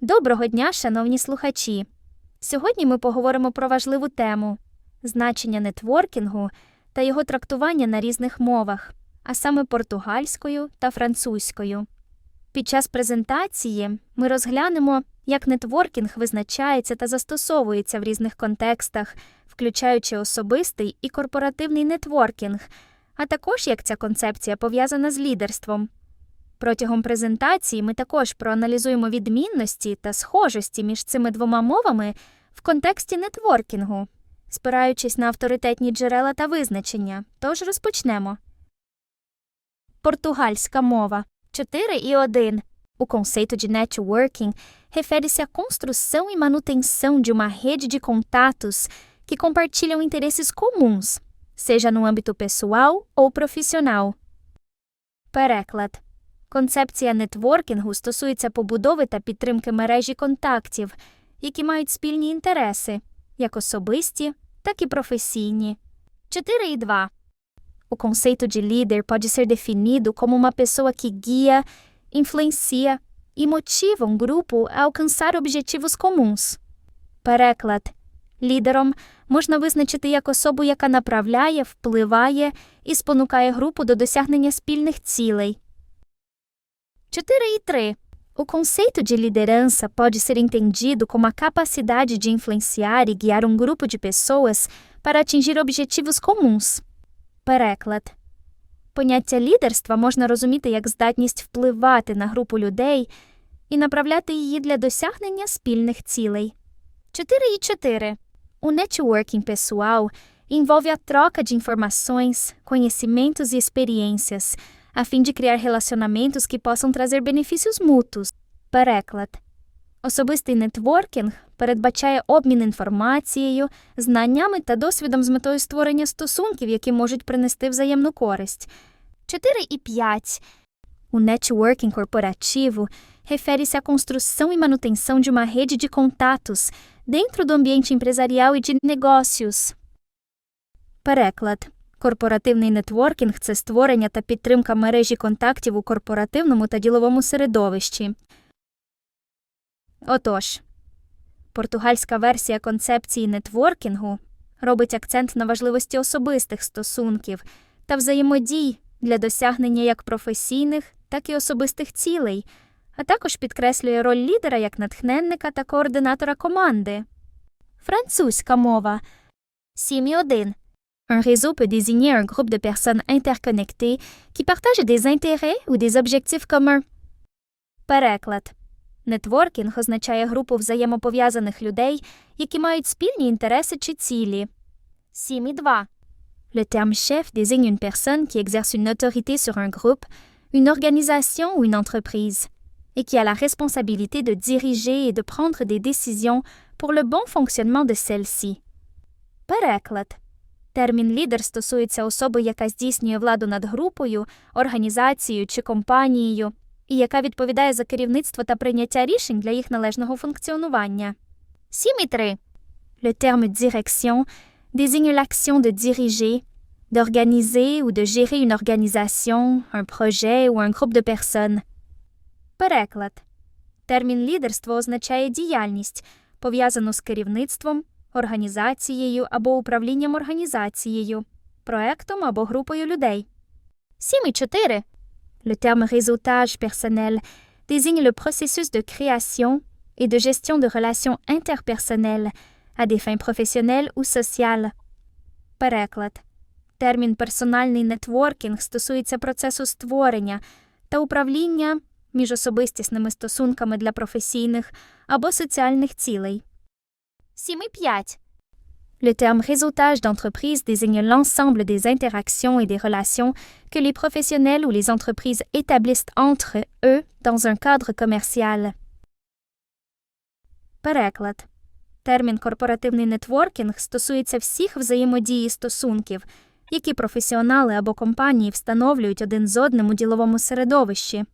Доброго дня, шановні слухачі! Сьогодні ми поговоримо про важливу тему значення нетворкінгу та його трактування на різних мовах, а саме португальською та французькою. Під час презентації ми розглянемо, як нетворкінг визначається та застосовується в різних контекстах, включаючи особистий і корпоративний нетворкінг, а також як ця концепція пов'язана з лідерством. Протягом презентації ми також проаналізуємо відмінності та схожості між цими двома мовами в контексті нетворкінгу, спираючись на авторитетні джерела та визначення. Tож розпочнемо. Португальська мова 4 і 1. O conceito de networking refere-se à construção e manutenção de uma rede de contatos que compartilham interesses comuns, seja no âmbito pessoal ou profissional. Переклад. Концепція нетворкінгу стосується побудови та підтримки мережі контактів, які мають спільні інтереси, як особисті, так і професійні. 4.2. O conceito de líder pode ser definido como uma pessoa que guia, influencia e motiva um grupo a alcançar objetivos comuns. Переклад. Лідером можна визначити як особу, яка направляє, впливає і спонукає групу до досягнення спільних цілей. 4.3. O conceito de liderança pode ser entendido como a capacidade de influenciar e guiar um grupo de pessoas para atingir objetivos comuns. Переклад. Поняття лідерства можна розуміти як здатність впливати на групу людей і направляти її для досягнення спільних цілей. 4.4. O networking pessoal envolve a troca de informações, conhecimentos e experiências, a fim de criar relacionamentos que possam trazer benefícios mútuos. Переклад. Особистий нетворкінг передбачає обмін інформацією, знаннями та досвідом з метою створення стосунків, які можуть принести взаємну користь. 4 і 5. O networking corporativo refere-se à construção e manutenção de uma rede de contatos dentro do ambiente empresarial e de negócios. Переклад. Корпоративний нетворкінг це створення та підтримка мережі контактів у корпоративному та діловому середовищі. Отож, португальська версія концепції нетворкінгу робить акцент на важливості особистих стосунків та взаємодій для досягнення як професійних, так і особистих цілей, а також підкреслює роль лідера як натхненника та координатора команди. Французька мова 7.1 Un réseau peut désigner un groupe de personnes interconnectées qui partagent des intérêts ou des objectifs communs. Переклад. Нетворкінг означає групу взаємопов'язаних людей, які мають спільні інтереси чи цілі. 7.2. Le terme chef désigne une personne qui exerce une autorité sur un groupe, une organisation ou une entreprise, et qui a la responsabilité de diriger et de prendre des décisions pour le bon fonctionnement de celle-ci. Переклад. Термін лідер стосується особи, яка здійснює владу над групою, організацією чи компанією, і яка відповідає за керівництво та прийняття рішень для їх належного функціонування. 7.3. Le terme direction désigne l'action de diriger, d'organiser ou de gérer une organisation, un projet ou un groupe de personnes. Переклад. Термін лідерство означає діяльність, пов'язану з керівництвом, організацією або управлінням організацією, проектом або групою людей. 7.4. Le terme réseautage personnel désigne le processus de création et de gestion de relations interpersonnelles à des fins professionnelles ou sociales. Переклад. Термін персональний нетворкінг стосується процесу створення та управління міжособистісними стосунками для професійних або соціальних цілей. 7.5. Le terme réseautage d'entreprise désigne l'ensemble des interactions et des relations que les professionnels ou les entreprises établissent entre eux dans un cadre commercial. Переклад. Термін корпоративний нетворкінг стосується всіх взаємодії стосунків, які професіонали або компанії встановлюють один з одним у діловому середовищі.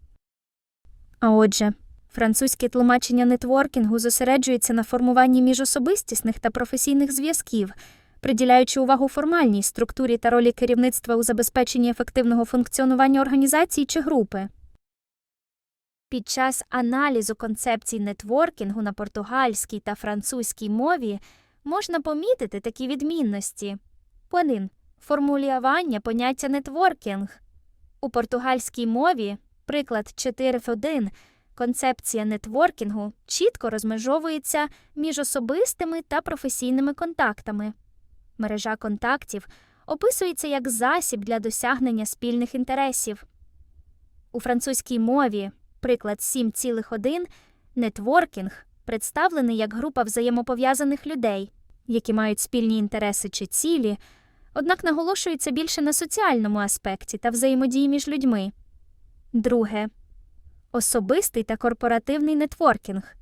А отже, Французьке тлумачення нетворкінгу зосереджується на формуванні міжособистісних та професійних зв'язків, приділяючи увагу формальній структурі та ролі керівництва у забезпеченні ефективного функціонування організації чи групи. Під час аналізу концепцій нетворкінгу на португальській та французькій мові можна помітити такі відмінності. Один. Формулювання поняття нетворкінг. У португальській мові, приклад 4F1, концепція нетворкінгу чітко розмежовується між особистими та професійними контактами. Мережа контактів описується як засіб для досягнення спільних інтересів. У французькій мові, приклад 7,1, нетворкінг представлений як група взаємопов'язаних людей, які мають спільні інтереси чи цілі, однак наголошується більше на соціальному аспекті та взаємодії між людьми. Друге особистий та корпоративний нетворкінг.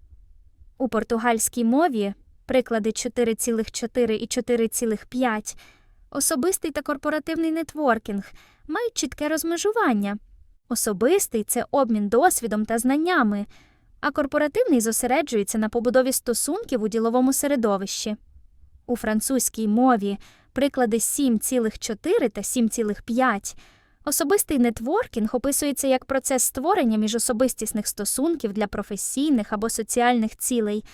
У португальській мові приклади 4,4 і 4,5 особистий та корпоративний нетворкінг мають чітке розмежування. Особистий це обмін досвідом та знаннями, а корпоративний зосереджується на побудові стосунків у діловому середовищі. У французькій мові приклади 7,4 та 7,5 Особистий нетворкінг описується як процес створення міжособистісних стосунків для професійних або соціальних цілей,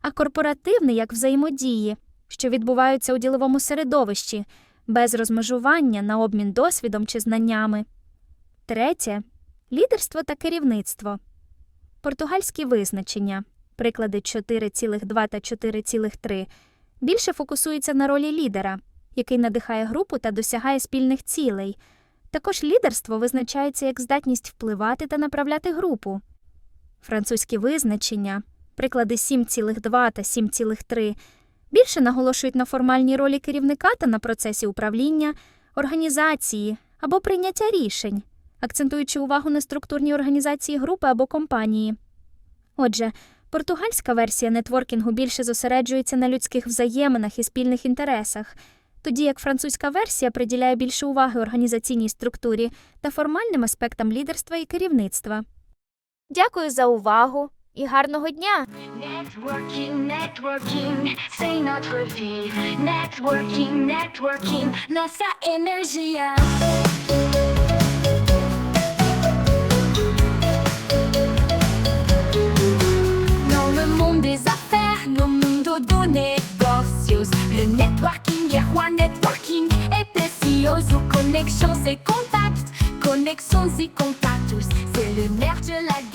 а корпоративний як взаємодії, що відбуваються у діловому середовищі, без розмежування на обмін досвідом чи знаннями. Третє лідерство та керівництво. Португальські визначення, приклади 4,2 та 4,3, більше фокусуються на ролі лідера, який надихає групу та досягає спільних цілей. Також лідерство визначається як здатність впливати та направляти групу. Французькі визначення, приклади 7,2 та 7,3, більше наголошують на формальній ролі керівника та на процесі управління, організації або прийняття рішень, акцентуючи увагу на структурній організації групи або компанії. Отже, португальська версія нетворкінгу більше зосереджується на людських взаєминах і спільних інтересах тоді як французька версія приділяє більше уваги організаційній структурі та формальним аспектам лідерства і керівництва. Дякую за увагу і гарного дня! Networking, networking, vie. Networking, networking, nossa energia. Dans le monde des affaires, no mundo do negócios. Le networking est roi networking et SEOs ou connexions et contacts. Connexions et contacts, c'est le nerf de la